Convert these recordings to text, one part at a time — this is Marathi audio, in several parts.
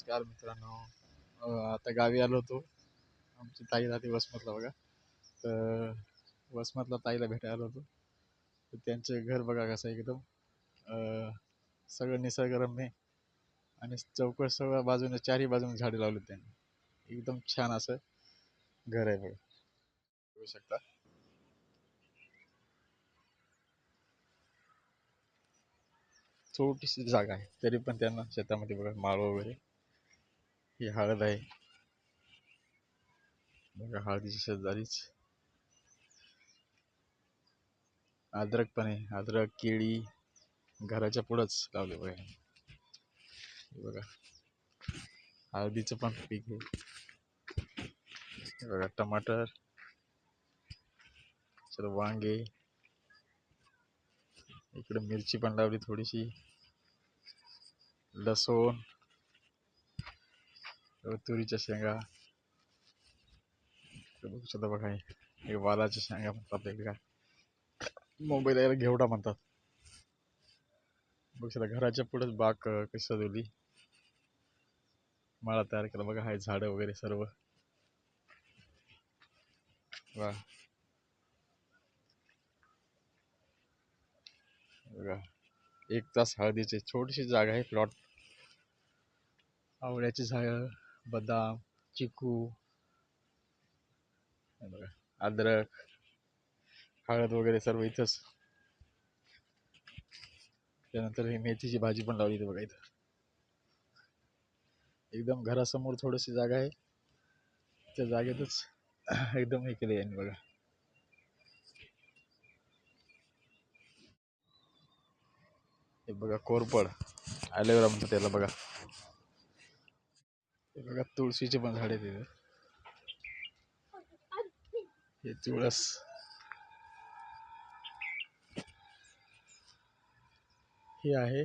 नमस्कार मित्रांनो. आता गावी आलो होतो. आमची ताई जाते वसमतला बघा. तर वसमतला ताईला भेटायला आलो होतो. तर त्यांचे घर बघा कसं आहे एकदम. सगळं निसर्गरम्य आणि चौकट सगळ्या बाजूने चारही बाजूने झाडे लावली त्यांनी. एकदम छान असं घर आहे बघा. बघू शकता. छोटीशी जागा आहे. तरी पण त्यांना शेतामध्ये बघा माळ वगैरे ही हळद आहे. बघा हळदीच्या शेजारीच. अद्रक पण आहे अद्रक केळी घराच्या पुढंच लावले बघा. बघा. हळदीचं पण पीक आहे. बघा टमाटर चल वांगे. इकडे मिरची पण लावली थोडीशी. लसूण. तुरीच्या शेंगा. बघू शकता बघा हे. वालाच्या शेंगा म्हणतात का काय? मुंबईला याला घेवडा म्हणतात. बघू शकता घराच्या पुढेच बाग कशी सजवली माळा तयार केला बघा हाय झाडं वगैरे सर्व. वा. बघा एक तास हळदीचे छोटीशी जागा आहे प्लॉट आवळ्याची झाडं. बदाम चिकू बघा अद्रक हळद वगैरे सर्व इथंच. त्यानंतर ही मेथीची भाजी पण लावली बघा इथं. एकदम घरासमोर थोडीशी जागा आहे. त्या जागेतच एकदम हे केलं यांनी बघा. हे बघा कोरपड ॲलोवेरा म्हणतात त्याला बघा. हे बघा तुळशीचे पण झाडे तिथे हे तुळस. हे आहे.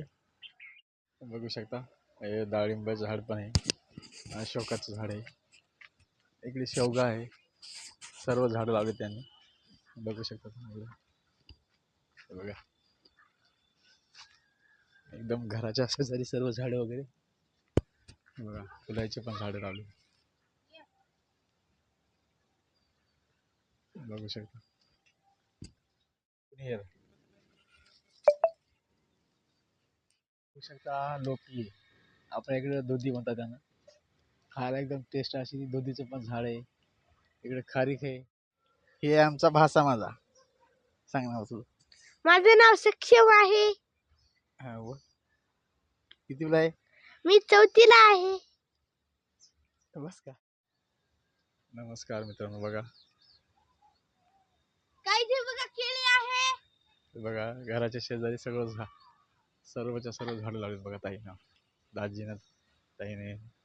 बघू शकता. हे डाळिंबाचं झाड पण आहे. अशोकाचं झाड आहे. इकडे शेवगा आहे. सर्व झाडं लावले त्यांनी. बघू शकता हे बघा. एकदम घराच्या शेजारी सर्व झाडं वगैरे. बघा फुलाची पण झाडं लावली. बघू शकता. हे बघू शकता लोकी. आपल्या इकडे दुधी म्हणतात त्यांना. खायला एकदम टेस्ट अशी दुधीचं पण झाड आहे. इकडे खारीक आहे. हे आमचा भासा माझा. सांग ना तू. माझं नाव सक्षम आहे. हा व कितीला आहे? मी चौथीला आहे. का नमस्कार मित्रांनो बघा. काय ते बघा केळी आहे. हे बघा घराच्या शेजारी सगळं झा सर्वच्या सर्व झाडं लावलीत बघा ताईनं. दाजीनं ताईने